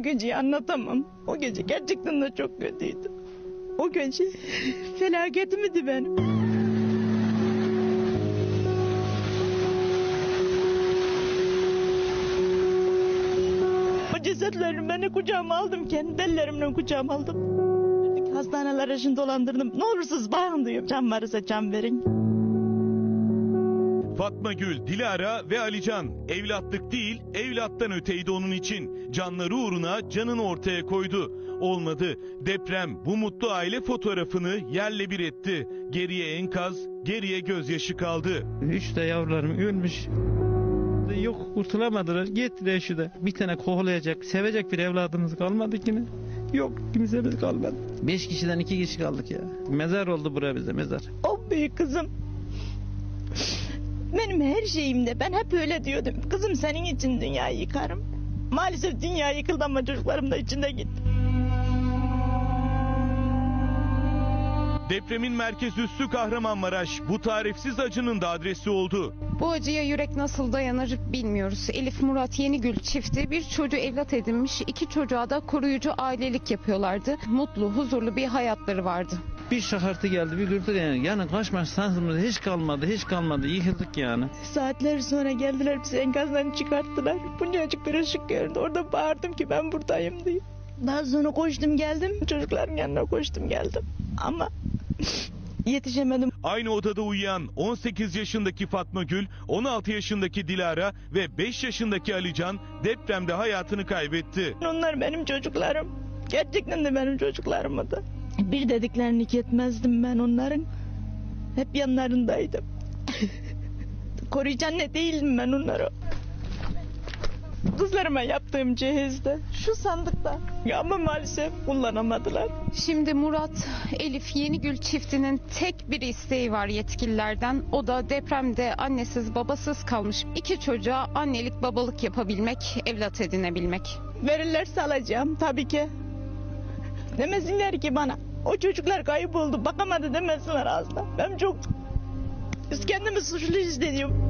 O geceyi anlatamam. O gece gerçekten de çok kötüydü. O gece felaketimdi benim. O cesetlerini ben de kucağıma aldım. Kendi ellerimle kucağıma aldım. Hastaneler için dolandırdım. Ne olursunuz bakın diyorum. Can varsa can verin. Fatma Gül, Dilara ve Alican evlatlık değil evlattan öteydi onun için. Canları uğruna canını ortaya koydu. Olmadı. Deprem bu mutlu aile fotoğrafını yerle bir etti. Geriye enkaz, geriye gözyaşı kaldı. Üç de yavrularım ölmüş. Yok kurtulamadılar. Gittiler şu da. Bir tane kovalayacak, sevecek bir evladımız kalmadı ki ne? Yok kimsemiz kalmadı. Beş kişiden iki kişi kaldık ya. Mezar oldu bura bize mezar. O büyük kızım. Benim her şeyimde ben hep öyle diyordum. Kızım senin için dünyayı yıkarım. Maalesef dünya yıkıldı ama çocuklarım da içinde gitti. Depremin merkez üssü Kahramanmaraş bu tarifsiz acının da adresi oldu. Bu acıya yürek nasıl dayanır bilmiyoruz. Elif Murat Yenigül çifti bir çocuğu evlat edinmiş. iki çocuğa da koruyucu ailelik yapıyorlardı. Mutlu, huzurlu bir hayatları vardı. Bir şakartı geldi bir gürültü yani. Yani kaçmak sansımız hiç kalmadı hiç kalmadı yıkıldık yani. Saatler sonra geldiler bizi enkazdan çıkarttılar. Buncacık bir ışık gördü. Orada bağırdım ki ben buradayım diye. Daha sonra koştum geldim. Çocukların yanına koştum geldim. Ama yetişemedim. Aynı odada uyuyan 18 yaşındaki Fatma Gül, 16 yaşındaki Dilara ve 5 yaşındaki Alican depremde hayatını kaybetti. Onlar benim çocuklarım. Gerçekten de benim çocuklarımdı. Bir dediklerini etmezdim ben onların. Hep yanlarındaydım. Koruyucu anne değilim ben onları. Kızlarıma yaptığım cehizde, şu sandıkta. Ya ama maalesef kullanamadılar. Şimdi Murat, Elif Yenigül çiftinin tek bir isteği var yetkililerden. O da depremde annesiz babasız kalmış iki çocuğa annelik babalık yapabilmek, evlat edinebilmek. Verirlerse alacağım tabii ki. Demesinler ki bana. O çocuklar kayıp oldu bakamadı demesinler asla. Ben çok kendimi suçlu hissediyorum.